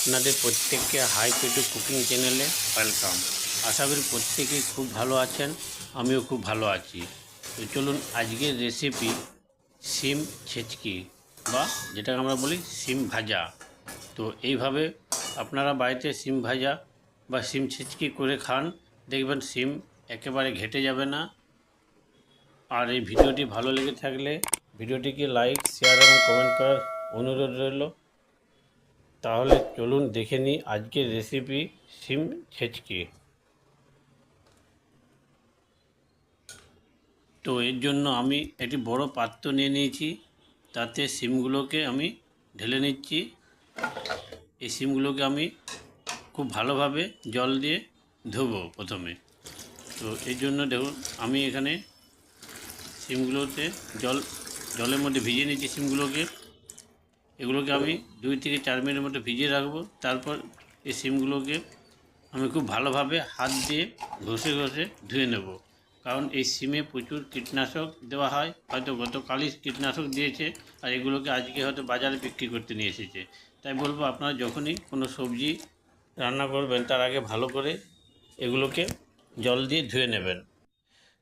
আপনাদের প্রত্যেককে hi পেটু cooking চ্যানেলে ওয়েলকাম আশা করি প্রত্যেকেই খুব ভালো আছেন, আমিও খুব ভালো আছি। তো চলুন আজকের রেসিপি সিম ছেচকি বা যেটাকে আমরা বলি সিম ভাজা। তো এইভাবে আপনারা বাড়িতে সিম ভাজা বা সিম ছেচকি করে খান, দেখবেন সিম একেবারে ঘেটে যাবে না। আর এই ভিডিওটি ভালো লেগে থাকলে ভিডিওটিকে লাইক শেয়ার এবং কমেন্ট করার অনুরোধ রইল। তাহলে চলুন দেখে নিই আজকের রেসিপি সিম ছেচকি। তো এর জন্য আমি একটি বড় পাত্র নিয়ে নিয়েছি, তাতে সিমগুলোকে আমি ঢেলে নিচ্ছি। এই সিমগুলোকে আমি খুব ভালোভাবে জল দিয়ে ধোবো প্রথমে। তো এর জন্য দেখুন, আমি এখানে সিমগুলোতে জল, জলের মধ্যে ভিজিয়ে নিচ্ছি সিমগুলোকে এগুলোকে আমি দুই থেকে চার মিনিটের মতো ভিজিয়ে রাখব। তারপর এই সিমগুলোকে আমি খুব ভালোভাবে হাত দিয়ে ঘষে ঘষে ধুয়ে নেব। কারণ এই সিমে প্রচুর কীটনাশক দেওয়া হয়। হয়তো গতকালই কীটনাশক দিয়েছে আর এগুলোকে আজকে হয়তো বাজারে বিক্রি করতে নিয়ে এসেছে। তাই বলব, আপনারা যখনই কোনো সবজি রান্না করবেন, তার আগে ভালো করে এগুলোকে জল দিয়ে ধুয়ে নেবেন।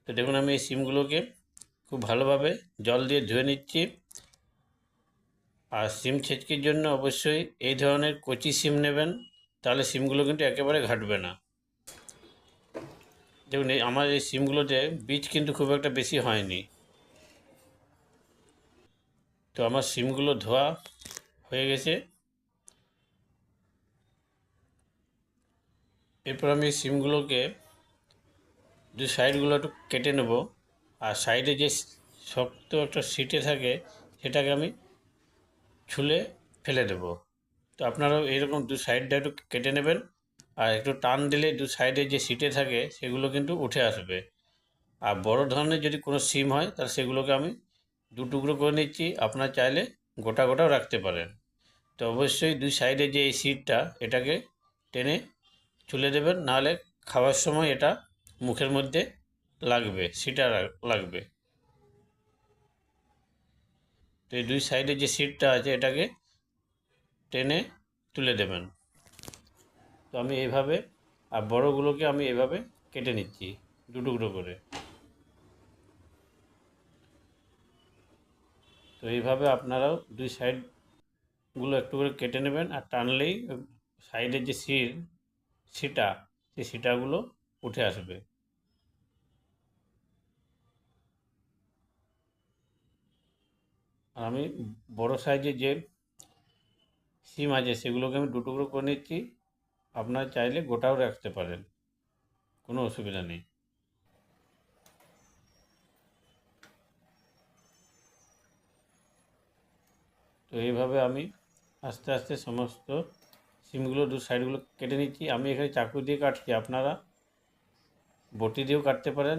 তো দেখুন, আমি এই সিমগুলোকে খুব ভালোভাবে জল দিয়ে ধুয়ে নিচ্ছি। আর সিম ছেচকির জন্য অবশ্যই এই ধরনের কচি সিম নেবেন, তাহলে সিমগুলো কিন্তু একেবারে ঘাটবে না। দেখুন, এই আমার এই সিমগুলোতে বীজ কিন্তু খুব একটা বেশি হয়নি। তো আমার সিমগুলো ধোয়া হয়ে গেছে। এরপর আমি সিমগুলোকে দু সাইডগুলো একটু কেটে নেব। আর সাইডে যে শক্ত একটা সিটে থাকে, সেটাকে আমি ছুলে ফেলে দেব। তো আপনারাও এইরকম দু সাইডটা একটু কেটে নেবেন আর একটু টান দিলে দু সাইডে যে সিটে থাকে সেগুলো কিন্তু উঠে আসবে। আর বড় ধরনের যদি কোনো সিম হয়, তাহলে সেগুলোকে আমি দু টুকরো করে নিচ্ছি। আপনার চাইলে গোটা গোটাও রাখতে পারেন। তো অবশ্যই দুই সাইডে যে এই সিটটা এটাকে টেনে ছুলে দেবেন। নাহলে খাওয়ার সময় এটা মুখের মধ্যে লাগবে, সিটা লাগবে। তো এই দুই সাইডে যে সিটটা আছে এটাকে টেনে তুলে দেবেন। তো আমি এইভাবে আর বড়গুলোকে আমি এভাবে কেটে নিচ্ছি, দু টুকরো করে। তো এইভাবে আপনারাও দুই সাইডগুলো একটু করে কেটে নেবেন, আর টানলেই সাইডের যে সিট, সিটা, সেই সিটাগুলো উঠে আসবে। আর আমি বড় সাইজের যে সিম আছে, সেগুলোকে আমি দু টুকরো করে নিচ্ছি। আপনারা চাইলে গোটাও রাখতে পারেন। কোনো অসুবিধা নেই। তো এইভাবে আমি আস্তে আস্তে সমস্ত সিমগুলো দু সাইডগুলো কেটে নিচ্ছি। আমি এখানে চাকু দিয়ে কাটছি। আপনারা বটি দিয়েও কাটতে পারেন।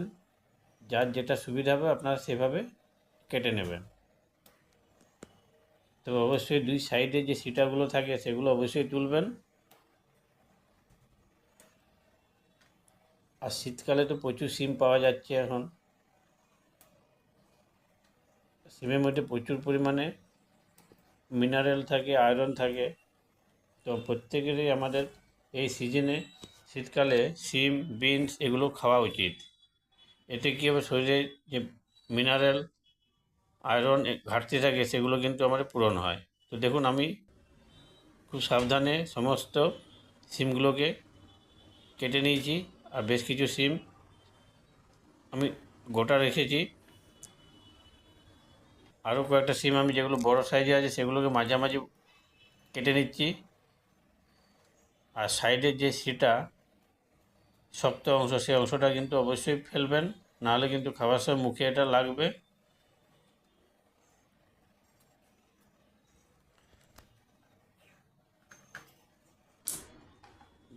যার যেটা সুবিধা হবে, আপনারা সেভাবে কেটে নেবেন। তো অবশ্যই দুই সাইডে যে সিটাগুলো থাকে সেগুলো অবশ্যই তুলবেন। আর শীতকালে তো প্রচুর সিম পাওয়া যাচ্ছে এখন। সিমের মধ্যে প্রচুর পরিমাণে মিনারেল থাকে আয়রন থাকে। তো প্রত্যেকেরই আমাদের এই সিজনে শীতকালে সিম বিনস এগুলো খাওয়া উচিত। এতে কী হবে? শরীরে যে মিনারেল আয়রন ঘাটতি থাকে সেগুলো কিন্তু আমাদের পূরণ হয়। তো দেখুন, আমি খুব সাবধানে সমস্ত সিমগুলোকে কেটে নিয়েছি, আর বেশ কিছু সিম আমি গোটা রেখেছি। আরও কয়েকটা সিম আমি যেগুলো বড় সাইজে আছে, সেগুলোকে মাঝামাঝি কেটে নিচ্ছি। আর সাইডের যে সিটা, শক্ত অংশ সেই অংশটা কিন্তু অবশ্যই ফেলবেন, নাহলে কিন্তু খাবার সময় মুখে এটা লাগবে।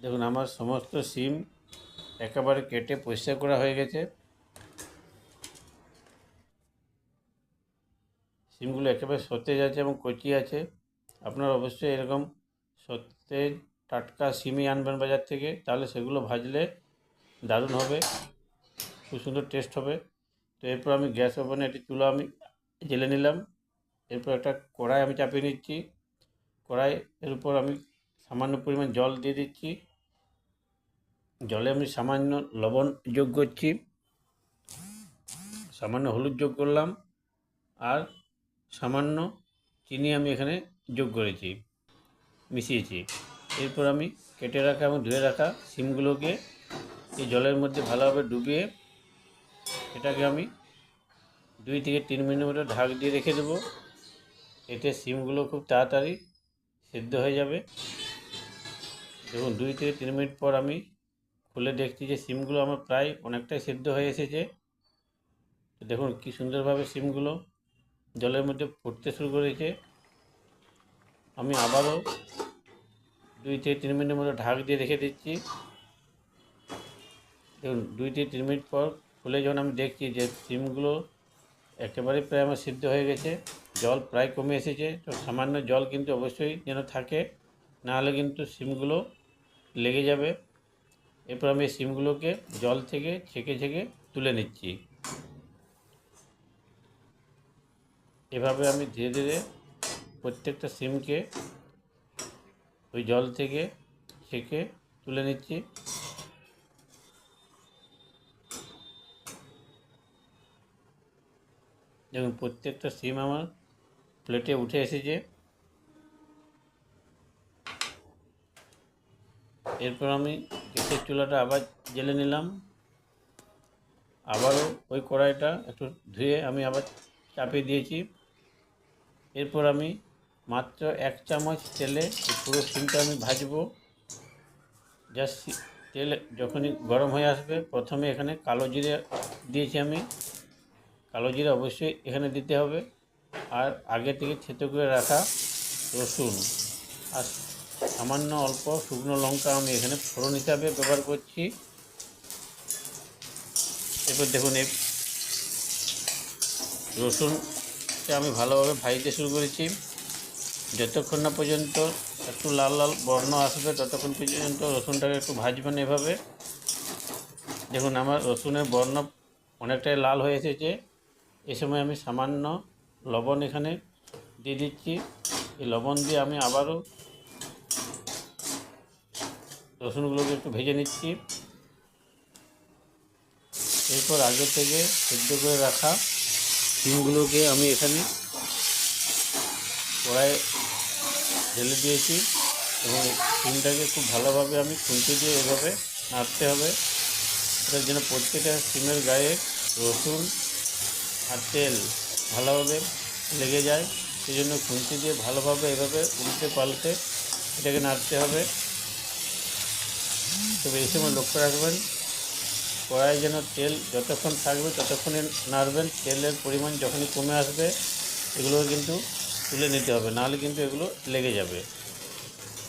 দেখুন, আমার সমস্ত সিম একেবারে কেটে পরিষ্কার করা হয়ে গেছে। সিমগুলো একেবারে সতেজ আছে এবং কচি আছে। আপনারা অবশ্যই এরকম সতেজ টাটকা সিমই আনবেন বাজার থেকে। তাহলে সেগুলো ভাজলে দারুণ হবে, খুব সুন্দর টেস্ট হবে। তো এরপর আমি গ্যাস ওভেনে একটি চুলা আমি জেলে নিলাম। এরপর একটা কড়াই আমি চাপিয়ে নিচ্ছি। কড়াইয়ের উপর আমি সামান্য পরিমাণ জল দিয়ে দিচ্ছি। জলে আমি সামান্য লবণ যোগ করছি। সামান্য হলুদ যোগ করলাম আর সামান্য চিনি আমি এখানে যোগ করেছি, মিশিয়েছি। এরপর আমি কেটে রাখা এবং ধুয়ে রাখা সিমগুলোকে এই জলের মধ্যে ভালোভাবে ডুবিয়ে এটাকে আমি দুই থেকে তিন মিনিট মতো ঢাক দিয়ে রেখে দেবো। এতে সিমগুলো খুব তাড়াতাড়ি সেদ্ধ হয়ে যাবে। এবং দুই থেকে তিন মিনিট পর আমি খুলে দেখছি যে সিমগুলো আমার প্রায় অনেকটাই সেদ্ধ হয়ে এসেছে। দেখুন কি সুন্দরভাবে সিমগুলো জলের মধ্যে ফুটতে শুরু করেছে। আমি আবারও দুই থেকে তিন মিনিটের মতো ঢাক দিয়ে রেখে দিচ্ছি। দেখুন, দুই থেকে তিন মিনিট পর খুলে যখন আমি দেখছি যে সিমগুলো একেবারে প্রায় আমার সিদ্ধ হয়ে গেছে, জল প্রায় কমে এসেছে, তো সামান্য জল কিন্তু অবশ্যই যেন থাকে, নাহলে কিন্তু সিমগুলো লেগে যাবে। এরপর আমি সিমগুলোকে জল থেকে ছেঁকে ছেঁকে তুলে নিচ্ছি। এভাবে আমি ধীরে ধীরে প্রত্যেকটা সিমকে ওই জল থেকে ছেঁকে তুলে নিচ্ছি। দেখুন প্রত্যেকটা সিম আমার প্লেটে উঠে এসেছে। এরপর আমি গ্যাসের চুলাটা আবার জেলে নিলাম। আবারও ওই কড়াইটা একটু ধুয়ে আমি আবার চাপিয়ে দিয়েছি। এরপর আমি মাত্র এক চামচ তেলে পুরো সিমটা আমি ভাজবো। জাস্ট তেল যখনই গরম হয়ে আসবে, প্রথমে এখানে কালো জিরে দিয়েছি আমি। কালো জিরে অবশ্যই এখানে দিতে হবে। আর আগে থেকে থেতো করে রাখা রসুন। আর সামান্য অল্প শুকনো লঙ্কা আমি এখানে ফোড়ন হিসাবে ব্যবহার করছি। এরপর দেখুন, এই রসুনকে আমি ভালোভাবে ভাজতে শুরু করেছি। যতক্ষণ না পর্যন্ত একটু লাল লাল বর্ণ আসবে, ততক্ষণ পর্যন্ত রসুনটাকে একটু ভাজবেন এভাবে। দেখুন, আমার রসুনের বর্ণ অনেকটাই লাল হয়ে এসেছে। এ সময় আমি সামান্য লবণ এখানে দিয়ে দিচ্ছি। এই লবণ দিয়ে আমি আবারও রসুনগুলোকে একটু ভেজে নিচ্ছি। এরপর আগে থেকে সেদ্ধ করে রাখা ডিমগুলোকে আমি এখানে কড়াই ঢেলে দিয়েছি এবং ডিমটাকে খুব ভালোভাবে আমি খুন্তি দিয়ে এভাবে নাড়তে হবে। এটার জন্য প্রত্যেকটা সিমের গায়ে রসুন আর তেল ভালোভাবে লেগে যায় সেই জন্য খুন্তি দিয়ে ভালোভাবে এভাবে উল্টে পাল্টে এটাকে নাড়তে হবে। তবে এই সময় লক্ষ্য রাখবেন কড়াই যেন তেল যতক্ষণ থাকবে ততক্ষণে নাড়বেন। তেলের পরিমাণ যখনই কমে আসবে, এগুলো কিন্তু তুলে নিতে হবে, নাহলে কিন্তু এগুলো লেগে যাবে।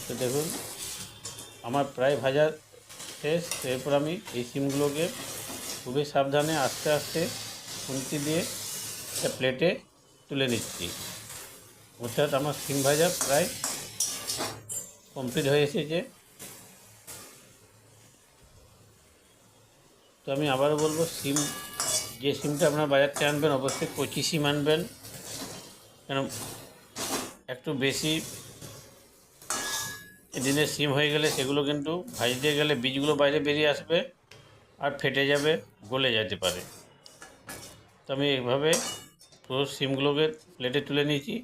তো দেখুন, আমার প্রায় ভাজা শেষ। এরপর আমি এই সিমগুলোকে খুবই সাবধানে আস্তে আস্তে খুন্তি দিয়ে একটা প্লেটে তুলে নিচ্ছি। অর্থাৎ আমার সিম ভাজা প্রায় কমপ্লিট হয়ে এসেছে। তো আমি আবারও বলব, সিম, যে সিমটা আপনার বাজার থেকে আনবেন, অবশ্যই কচি সিম আনবেন। কেন, একটু বেশি দিনের সিম হয়ে গেলে সেগুলো কিন্তু ভাজতে গেলে বীজগুলো বাইরে বেরিয়ে আসবে আর ফেটে যাবে, গলে যেতে পারে। তো আমি এইভাবে পুরো সিমগুলোকে প্লেটে তুলে নিয়েছি।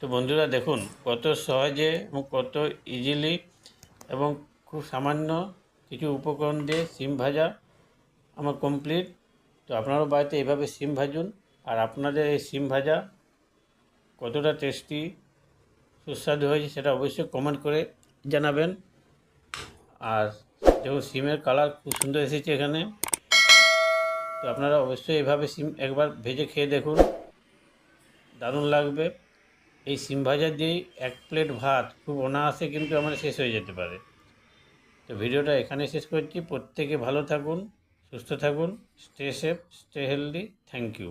তো বন্ধুরা দেখুন, কত সহজে এবং কত ইজিলি এবং খুব সামান্য কিছু উপকরণ দিয়ে সিম ভাজা আমার কমপ্লিট তো আপনারাও বাড়িতে এভাবে সিম ভাজুন। আর আপনাদের এই সিম ভাজা কতটা টেস্টি সুস্বাদু হয়েছে সেটা অবশ্যই কমেন্ট করে জানাবেন। আর দেখুন, সিমের কালার খুব সুন্দর এসেছে এখানে। তো আপনারা অবশ্যই এভাবে সিম একবার ভেজে খেয়ে দেখুন। দারুণ লাগবে। এই সিম ভাজা দিয়েই এক প্লেট ভাত, খুব অনায়াসে কিন্তু আমার শেষ হয়ে যেতে পারে। তো ভিডিওটা এখানে শেষ করছি। প্রত্যেকে ভালো থাকুন। সুস্থ থাকুন stay safe stay healthy thank you